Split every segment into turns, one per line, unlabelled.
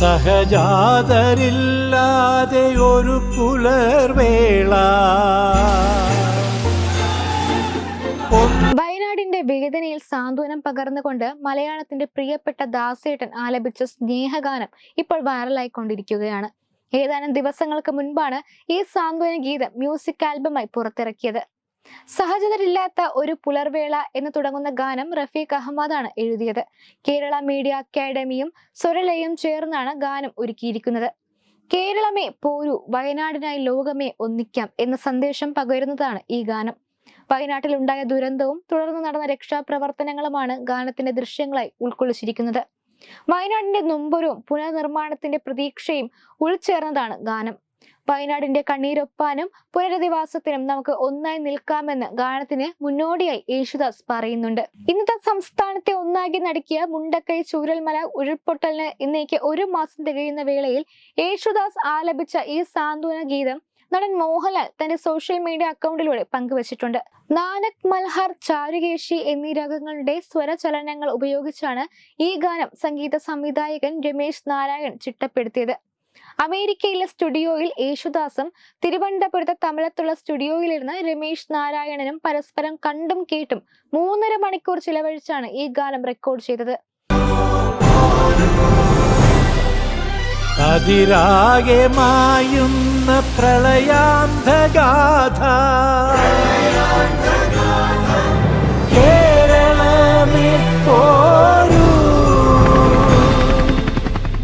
സഹജാതരില്ലാതെ ഒരു പുലർവേള.
വയനാടിന്റെ വേദനയിൽ സാന്ത്വനം പകർന്നുകൊണ്ട് മലയാളത്തിന്റെ പ്രിയപ്പെട്ട ദാസേട്ടൻ ആലപിച്ച സ്നേഹഗാനം ഇപ്പോൾ വൈറലായിക്കൊണ്ടിരിക്കുകയാണ്. ഏതാനും ദിവസങ്ങൾക്ക് മുൻപാണ് ഈ സാന്ത്വന ഗീതം മ്യൂസിക് ആൽബമായി പുറത്തിറക്കിയത്. സഹജതരില്ലാത്ത ഒരു പുലർവേള എന്ന് തുടങ്ങുന്ന ഗാനം റഫീഖ് അഹമ്മദാണ് എഴുതിയത്. കേരള മീഡിയ അക്കാദമിയും സ്വരലയും ചേർന്നാണ് ഗാനം ഒരുക്കിയിരിക്കുന്നത്. കേരളമേ പോരു വയനാടിനായി ലോകമേ ഒന്നിക്കാം എന്ന സന്ദേശം പകരുന്നതാണ് ഈ ഗാനം. വയനാട്ടിൽ ഉണ്ടായ ദുരന്തവും തുടർന്ന് നടന്ന രക്ഷാപ്രവർത്തനങ്ങളുമാണ് ഗാനത്തിന്റെ ദൃശ്യങ്ങളായി ഉൾക്കൊള്ളിച്ചിരിക്കുന്നത്. വയനാടിന്റെ നൊമ്പരവും പുനർനിർമ്മാണത്തിന്റെ പ്രതീക്ഷയും ഉൾച്ചേർന്നതാണ് ഗാനം. വയനാടിന്റെ കണ്ണീരൊപ്പാനും പുനരധിവാസത്തിനും നമുക്ക് ഒന്നായി നിൽക്കാമെന്ന് ഗാനത്തിന് മുന്നോടിയായി യേശുദാസ് പറയുന്നുണ്ട്. ഇന്നത്തെ സംസ്ഥാനത്തെ ഒന്നാകെ നടക്കിയ മുണ്ടക്കൈ ചൂരൽമല ഉരുൾപൊട്ടലിന് ഇന്നേക്ക് ഒരു മാസം തികയുന്ന വേളയിൽ യേശുദാസ് ആലപിച്ച ഈ സാന്ത്വന ഗീതം നടൻ മോഹൻലാൽ തന്റെ സോഷ്യൽ മീഡിയ അക്കൗണ്ടിലൂടെ പങ്കുവച്ചിട്ടുണ്ട്. നാനക് മൽഹർ ചാരുകേശി എന്നീ രാഗങ്ങളുടെ സ്വരചലനങ്ങൾ ഉപയോഗിച്ചാണ് ഈ ഗാനം സംഗീത സംവിധായകൻ രമേശ് നാരായൺ ചിട്ടപ്പെടുത്തിയത്. അമേരിക്കയിലെ സ്റ്റുഡിയോയിൽ യേശുദാസും തിരുവനന്തപുരത്ത് തമിഴത്തുള്ള സ്റ്റുഡിയോയിലിരുന്ന് രമേശ് നാരായണനും പരസ്പരം കണ്ടും കേട്ടും മൂന്നര മണിക്കൂർ ചിലവഴിച്ചാണ് ഈ ഗാനം റെക്കോർഡ് ചെയ്തത്.
പ്രളയാന്തഗാഥ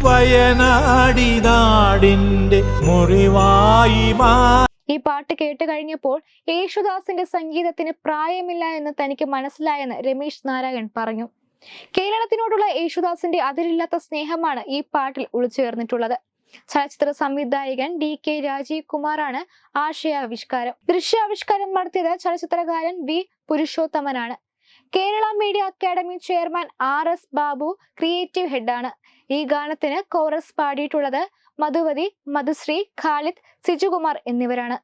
വയനാടി നാടിന്റെ മുറിവായി
ഈ പാട്ട് കേട്ട് കഴിഞ്ഞപ്പോൾ യേശുദാസിന്റെ സംഗീതത്തിന് പ്രായമില്ല എന്ന് തനിക്ക് മനസ്സിലായെന്ന് രമേശ് നാരായൺ പറഞ്ഞു. കേരളത്തിനോടുള്ള യേശുദാസിന്റെ അതിരില്ലാത്ത സ്നേഹമാണ് ഈ പാട്ടിൽ ഉൾച്ചേർന്നിട്ടുള്ളത് ചലച്ചിത്ര സംവിധായകൻ ഡി കെ രാജീവ് കുമാറാണ് ആശയാവിഷ്കാരം. ദൃശ്യാവിഷ്കാരം നടത്തിയത് ചലച്ചിത്രകാരൻ V പുരുഷോത്തമനാണ്. Kerala media academy chairman R S Babu creative ഹെഡാണ്. ഈ ഗാനത്തിന് കോറസ് പാടിയിട്ടുള്ളത് മധുവതി മധുശ്രീ ഖാലിദ് സിജുകുമാർ എന്നിവരാണ്.